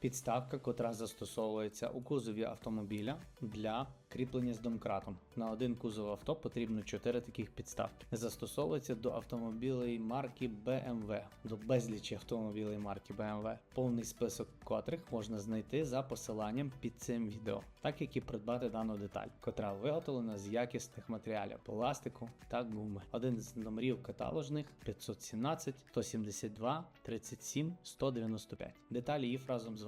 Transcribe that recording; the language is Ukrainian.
Підставка, котра застосовується у кузові автомобіля для кріплення з домкратом. На один кузов авто потрібно 4 таких підставки. Застосовується до автомобілей марки BMW, до безлічі автомобілей марки BMW, повний список котрих можна знайти за посиланням під цим відео, так як і придбати дану деталь, котра виготовлена з якісних матеріалів пластику та гуми. Один з номерів каталожних 517 172 37 195. Деталі їх разом з